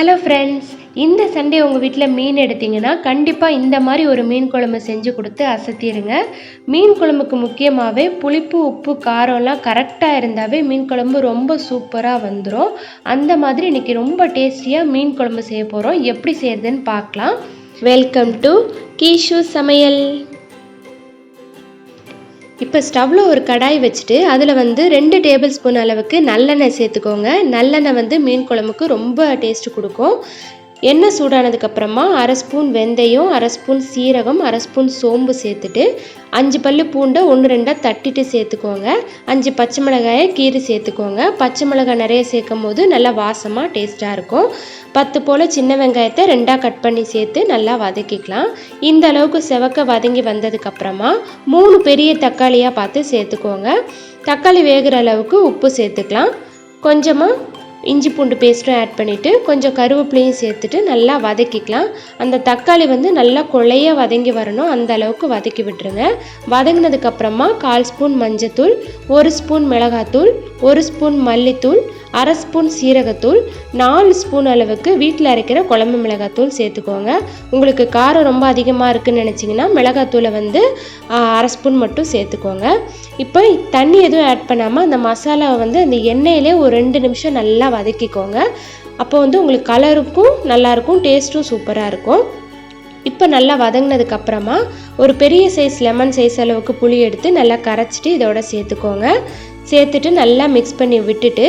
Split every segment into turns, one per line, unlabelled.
Hello friends இந்த Sunday உங்கள் வீட்டில் மீன் எடுத்தீங்கன்னா கண்டிப்பாக இந்த மாதிரி ஒரு மீன் குழம்பு செஞ்சு கொடுத்து அசத்திடுங்க மீன் குழம்புக்கு முக்கியமாகவே புளிப்பு உப்பு காரம்லாம் கரெக்டாக இருந்தாவே மீன் குழம்பு ரொம்ப சூப்பராக வந்துடும் அந்த மாதிரி இன்றைக்கி ரொம்ப டேஸ்டியாக மீன் குழம்பு செய்ய போகிறோம் எப்படி செய்கிறதுன்னு பார்க்கலாம். வெல்கம் டு கீஷு சமையல். இப்போ ஸ்டவ்வில் ஒரு கடாய் வச்சுட்டு அதில் வந்து ரெண்டு டேபிள் ஸ்பூன் அளவுக்கு நல்லெண்ணெய் சேர்த்துக்கோங்க. நல்லெண்ணெய் வந்து மீன் குழம்புக்கு ரொம்ப டேஸ்ட்டு கொடுக்கும். எண்ணெய் சூடானதுக்கப்புறமா அரை ஸ்பூன் வெந்தயம் அரை ஸ்பூன் சீரகம் அரை ஸ்பூன் சோம்பு சேர்த்துட்டு அஞ்சு பல்லு பூண்டை ஒன்று ரெண்டாக தட்டிட்டு சேர்த்துக்கோங்க. அஞ்சு பச்சை மிளகாயை கீரை சேர்த்துக்கோங்க. பச்சை மிளகாய் நிறைய சேர்க்கும் போது நல்லா வாசமாக டேஸ்ட்டாக இருக்கும். பத்து போல் சின்ன வெங்காயத்தை ரெண்டாக கட் பண்ணி சேர்த்து நல்லா வதக்கிக்கலாம். இந்த அளவுக்கு செவக்க வதங்கி வந்ததுக்கப்புறமா மூணு பெரிய தக்காளியாக பார்த்து சேர்த்துக்கோங்க. தக்காளி வேகிற அளவுக்கு உப்பு சேர்த்துக்கலாம். கொஞ்சமாக இஞ்சி பூண்டு பேஸ்ட்டும் ஆட் பண்ணிவிட்டு கொஞ்சம் கருவேப்பிலையும் சேர்த்துட்டு நல்லா வதக்கிக்கலாம். அந்த தக்காளி வந்து நல்லா கொழைய வதங்கி வரணும். அந்த அளவுக்கு வதக்கி விட்டுருங்க. வதங்கினதுக்கப்புறமா கால் ஸ்பூன் மஞ்சத்தூள் ஒரு ஸ்பூன் மிளகாத்தூள் ஒரு ஸ்பூன் மல்லித்தூள் அரை ஸ்பூன் சீரகத்தூள் நாலு ஸ்பூன் அளவுக்கு வீட்டில் அரைக்கிற குழம்பு மிளகாத்தூள் சேர்த்துக்கோங்க. உங்களுக்கு காரம் ரொம்ப அதிகமாக இருக்குதுன்னு நினச்சிங்கன்னா மிளகாத்தூளை வந்து அரை ஸ்பூன் மட்டும் சேர்த்துக்கோங்க. இப்போ தண்ணி எதுவும் ஆட் பண்ணாமல் அந்த மசாலாவை வந்து அந்த எண்ணெயிலே ஒரு ரெண்டு நிமிஷம் நல்லா வதக்கிக்கோங்க. அப்போ வந்து உங்களுக்கு கலருக்கும் நல்லாயிருக்கும் டேஸ்ட்டும் சூப்பராக இருக்கும். இப்போ நல்லா வதங்கினதுக்கப்புறமா ஒரு பெரிய சைஸ் லெமன் சைஸ் அளவுக்கு புளி எடுத்து நல்லா கரைச்சிட்டு இதோட சேர்த்துக்கோங்க. சேர்த்துட்டு நல்லா மிக்ஸ் பண்ணி விட்டுட்டு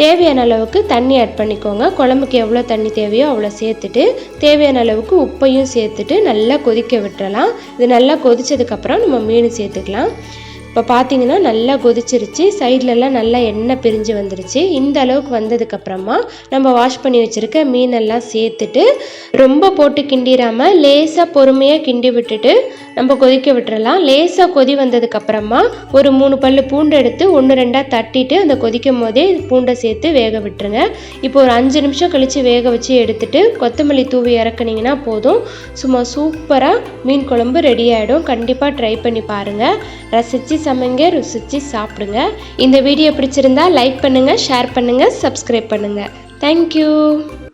தேவையான அளவுக்கு தண்ணி ஆட் பண்ணிக்கோங்க. குழம்புக்கு எவ்வளோ தண்ணி தேவையோ அவ்வளோ சேர்த்துட்டு தேவையான அளவுக்கு உப்பையும் சேர்த்துட்டு நல்லா கொதிக்க விட்டுறலாம். இது நல்லா கொதித்ததுக்கப்புறம் நம்ம மீன் சேர்த்துக்கலாம். இப்போ பார்த்தீங்கன்னா நல்லா கொதிச்சிருச்சு. சைட்லலாம் நல்லா எண்ணெய் பிரிஞ்சு வந்துருச்சு. இந்த அளவுக்கு வந்ததுக்கப்புறமா நம்ம வாஷ் பண்ணி வச்சுருக்க மீனெல்லாம் சேர்த்துட்டு ரொம்ப போட்டு கிண்டிடாமல் லேசாக பொறுமையாக கிண்டி விட்டுட்டு நம்ம கொதிக்க விட்டுறலாம். லேசாக கொதி வந்ததுக்கப்புறமா ஒரு மூணு பல் பூண்டு எடுத்து ஒன்று ரெண்டாக தட்டிட்டு அந்த கொதிக்கும் போதே பூண்டை சேர்த்து வேக விட்டுருங்க. இப்போ ஒரு அஞ்சு நிமிஷம் கழித்து வேக வச்சு எடுத்துட்டு கொத்தமல்லி தூவி இறக்குனீங்கன்னா போதும். சும்மா சூப்பராக மீன் குழம்பு ரெடி ஆகிடும் கண்டிப்பாக ட்ரை பண்ணி பாருங்கள் ரசித்து சமைங்க ருசித்து சாப்பிடுங்க. இந்த வீடியோ பிடிச்சிருந்தா லைக் பண்ணுங்கள் ஷேர் பண்ணுங்கள் சப்ஸ்கிரைப் பண்ணுங்கள் தேங்க்யூ